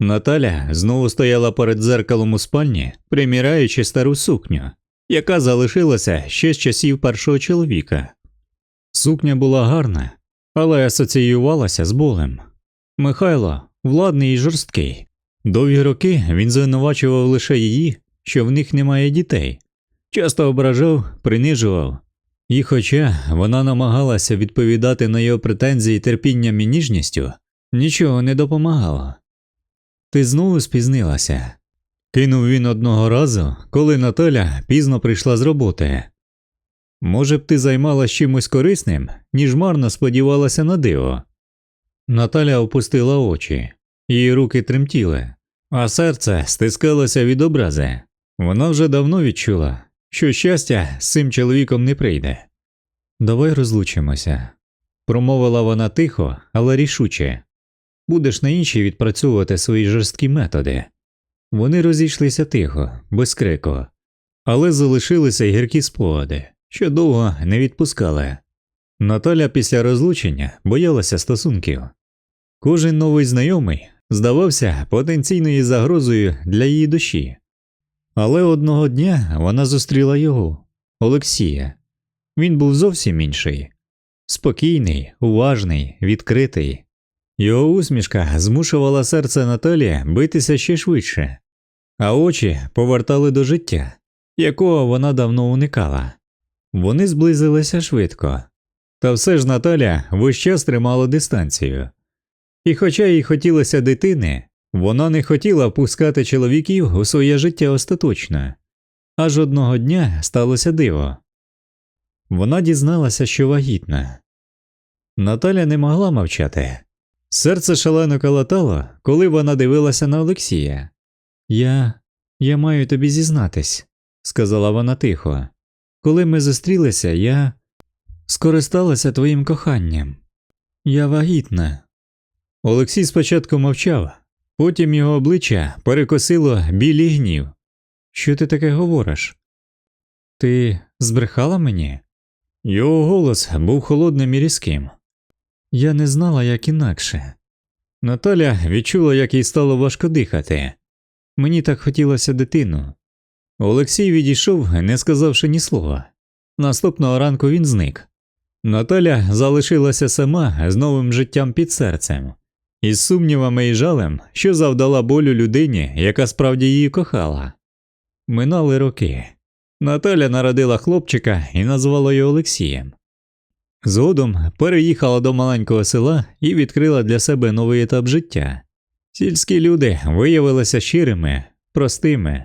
Наталя знову стояла перед дзеркалом у спальні, приміряючи стару сукню, яка залишилася ще з часів першого чоловіка. Сукня була гарна, але асоціювалася з болем. Михайло владний і жорсткий. Довгі роки він звинувачував лише її, що в них немає дітей, часто ображав, принижував. І хоча вона намагалася відповідати на його претензії терпінням і ніжністю, нічого не допомагало. Ти знову спізнилася. Кинув він одного разу, коли Наталя пізно прийшла з роботи. Може б ти займалась чимось корисним, ніж марно сподівалася на диво. Наталя опустила очі, її руки тремтіли, а серце стискалося від образи. Вона вже давно відчула, що щастя з цим чоловіком не прийде. Давай розлучимося, промовила вона тихо, але рішуче. Будеш на інші відпрацьовувати свої жорсткі методи. Вони розійшлися тихо, без крику, але залишилися гіркі спогади, що довго не відпускали. Наталя після розлучення боялася стосунків. Кожен новий знайомий здавався потенційною загрозою для її душі. Але одного дня вона зустріла його, Олексія. Він був зовсім інший спокійний, уважний, відкритий. Його усмішка змушувала серце Наталі битися ще швидше, а очі повертали до життя, якого вона давно уникала. Вони зблизилися швидко, та все ж Наталя весь час тримала дистанцію. І хоча їй хотілося дитини, вона не хотіла пускати чоловіків у своє життя остаточно. Аж одного дня сталося диво. Вона дізналася, що вагітна. Наталя не могла мовчати. Серце шалено калатало, коли вона дивилася на Олексія. Я. я маю тобі зізнатись, сказала вона тихо. Коли ми зустрілися, я скористалася твоїм коханням. Я вагітна. Олексій спочатку мовчав, потім його обличчя перекосило білий гнів. Що ти таке говориш? Ти збрехала мені? Його голос був холодним і різким. Я не знала, як інакше. Наталя відчула, як їй стало важко дихати. Мені так хотілося дитину. Олексій відійшов, не сказавши ні слова. Наступного ранку він зник. Наталя залишилася сама з новим життям під серцем, із сумнівами і жалем, що завдала болю людині, яка справді її кохала. Минали роки. Наталя народила хлопчика і назвала його Олексієм. Згодом переїхала до маленького села і відкрила для себе новий етап життя. Сільські люди виявилися щирими, простими.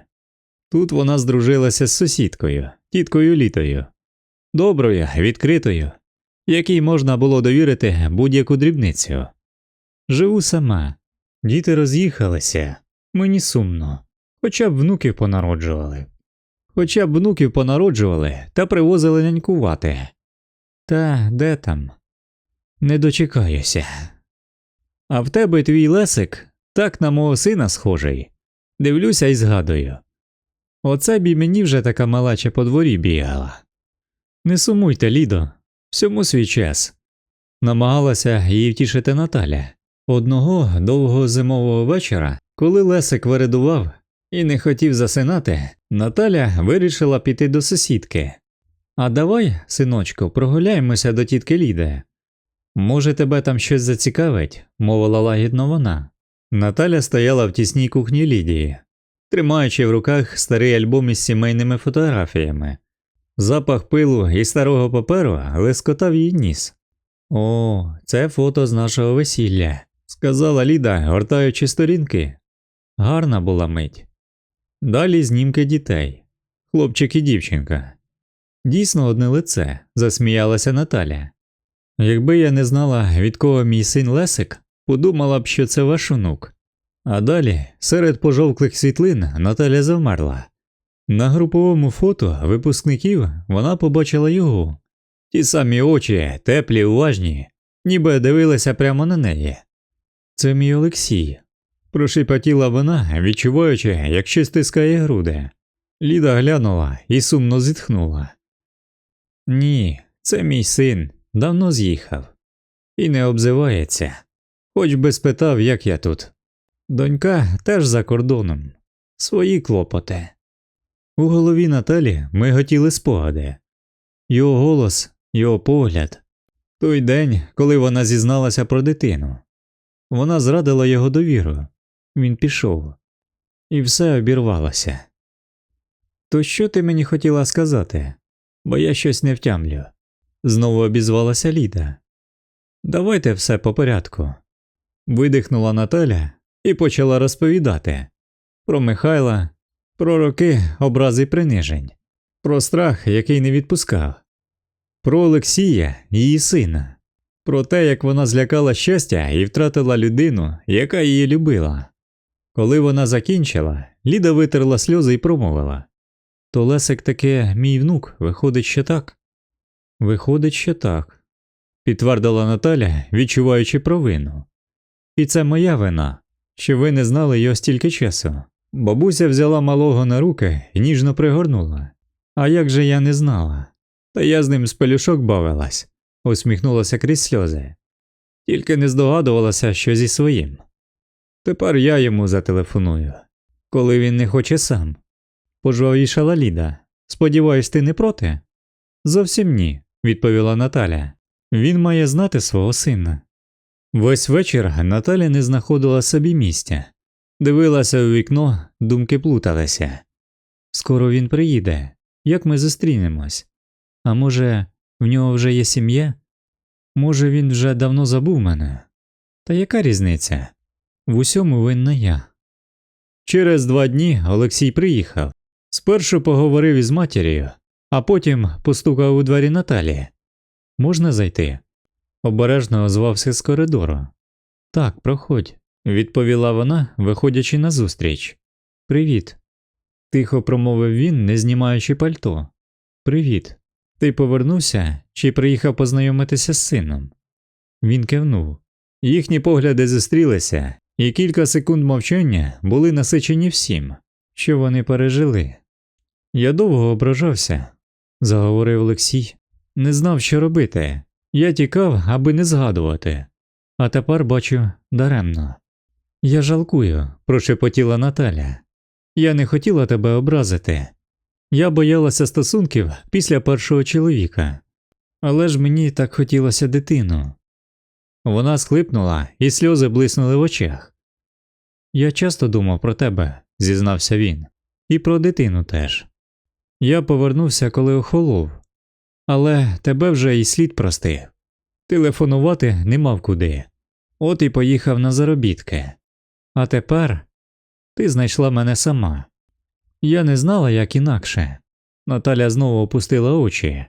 Тут вона здружилася з сусідкою, тіткою літою, доброю, відкритою, якій можна було довірити будь-яку дрібницю. Живу сама, діти роз'їхалися, мені сумно, хоча б внуків понароджували. Хоча б внуків понароджували та привозили нянькувати. Та де там? Не дочекаюся. А в тебе твій лесик так на мого сина схожий. Дивлюся і згадую. Оце б і мені вже така малача по дворі бігала. Не сумуйте, Лідо, всьому свій час. Намагалася її втішити Наталя. Одного довгого зимового вечора, коли Лесик вередував і не хотів засинати, Наталя вирішила піти до сусідки. А давай, синочку, прогуляємося до тітки Ліди. Може, тебе там щось зацікавить, мовила лагідно вона. Наталя стояла в тісній кухні Лідії, тримаючи в руках старий альбом із сімейними фотографіями. Запах пилу і старого паперу лискотав її ніс. О, це фото з нашого весілля, сказала Ліда, гортаючи сторінки. Гарна була мить. Далі знімки дітей, хлопчик і дівчинка. Дійсно одне лице, засміялася Наталя. Якби я не знала, від кого мій син Лесик, подумала б, що це ваш онук. А далі, серед пожовклих світлин, Наталя завмерла. На груповому фото випускників вона побачила його. Ті самі очі, теплі, уважні, ніби дивилися прямо на неї. Це мій Олексій, прошепотіла вона, відчуваючи, як щось стискає груди. Ліда глянула і сумно зітхнула. Ні, це мій син, давно з'їхав. І не обзивається, хоч би спитав, як я тут. Донька теж за кордоном. Свої клопоти. У голові Наталі миготіли спогади. Його голос, його погляд. Той день, коли вона зізналася про дитину. Вона зрадила його довіру. Він пішов. І все обірвалося. То що ти мені хотіла сказати? Бо я щось не втямлю. Знову обізвалася Ліда. Давайте все по порядку. Видихнула Наталя і почала розповідати про Михайла, про роки образи принижень, про страх, який не відпускав, про Олексія, її сина, про те, як вона злякала щастя і втратила людину, яка її любила. Коли вона закінчила, Ліда витерла сльози і промовила То Лесик таки мій внук, виходить, що так? Виходить, що так, підтвердила Наталя, відчуваючи провину. І це моя вина, що ви не знали його стільки часу. Бабуся взяла малого на руки і ніжно пригорнула. А як же я не знала? Та я з ним з пелюшок бавилась, усміхнулася крізь сльози. Тільки не здогадувалася, що зі своїм. Тепер я йому зателефоную, коли він не хоче сам. Пожвавішала Ліда. Сподіваюсь, ти не проти? Зовсім ні, відповіла Наталя. Він має знати свого сина. Весь вечір Наталя не знаходила собі місця, дивилася у вікно, думки плуталися. Скоро він приїде, як ми зустрінемось? А може, в нього вже є сім'я? Може, він вже давно забув мене? Та яка різниця? В усьому винна я. Через два дні Олексій приїхав. Спершу поговорив із матір'ю, а потім постукав у двері Наталі. Можна зайти? Обережно озвався з коридору. Так, проходь, відповіла вона, виходячи назустріч. Привіт. Тихо промовив він, не знімаючи пальто. Привіт. Ти повернувся чи приїхав познайомитися з сином? Він кивнув. Їхні погляди зустрілися, і кілька секунд мовчання були насичені всім, що вони пережили. Я довго ображався, заговорив Олексій. Не знав, що робити. Я тікав, аби не згадувати, а тепер бачу даремно. Я жалкую, прошепотіла Наталя. Я не хотіла тебе образити. Я боялася стосунків після першого чоловіка, але ж мені так хотілося дитину. Вона схлипнула, і сльози блиснули в очах. Я часто думав про тебе, зізнався він, і про дитину теж. Я повернувся, коли охолов, але тебе вже і слід простив. Телефонувати не мав куди. От і поїхав на заробітки. А тепер ти знайшла мене сама. Я не знала, як інакше. Наталя знову опустила очі.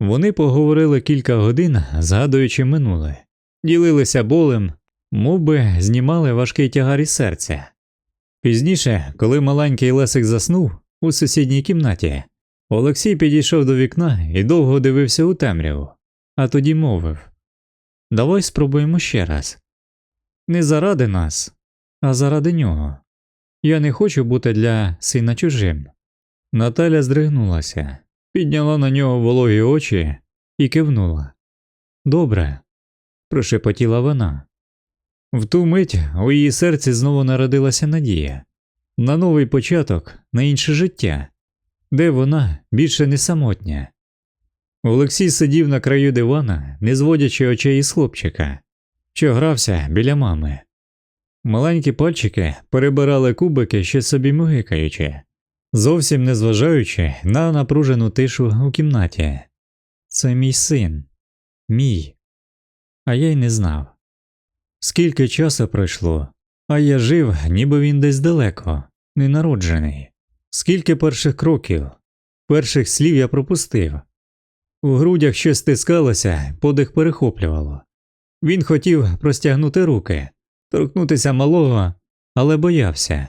Вони поговорили кілька годин, згадуючи минуле, ділилися болем, мов би знімали важкий тягар із серця. Пізніше, коли маленький Лесик заснув у сусідній кімнаті, Олексій підійшов до вікна і довго дивився у темряву, а тоді мовив Давай спробуємо ще раз. Не заради нас, а заради нього. Я не хочу бути для сина чужим. Наталя здригнулася, підняла на нього вологі очі і кивнула. Добре, прошепотіла вона. В ту мить у її серці знову народилася надія на новий початок, на інше життя, де вона більше не самотня. Олексій сидів на краю дивана, не зводячи очей із хлопчика, що грався біля мами. Маленькі пальчики перебирали кубики, ще собі мугикаючи, зовсім не зважаючи на напружену тишу у кімнаті. Це мій син, мій. А я й не знав. Скільки часу пройшло, а я жив, ніби він десь далеко, ненароджений. Скільки перших кроків, перших слів я пропустив. У грудях щось стискалося, подих перехоплювало. Він хотів простягнути руки, торкнутися малого, але боявся.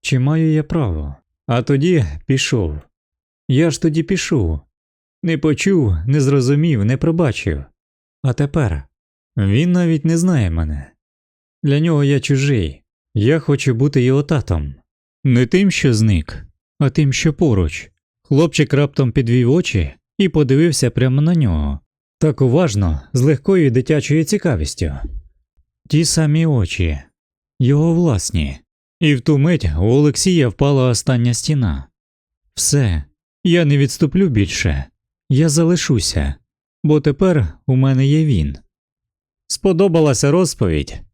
Чи маю я право? А тоді пішов. Я ж тоді пішов. Не почув, не зрозумів, не пробачив. А тепер він навіть не знає мене. Для нього я чужий, я хочу бути його татом. Не тим, що зник, а тим, що поруч. Хлопчик раптом підвів очі і подивився прямо на нього, так уважно, з легкою дитячою цікавістю. Ті самі очі, його власні, і в ту мить у Олексія впала остання стіна. Все, я не відступлю більше, я залишуся, бо тепер у мене є він. Сподобалася розповідь.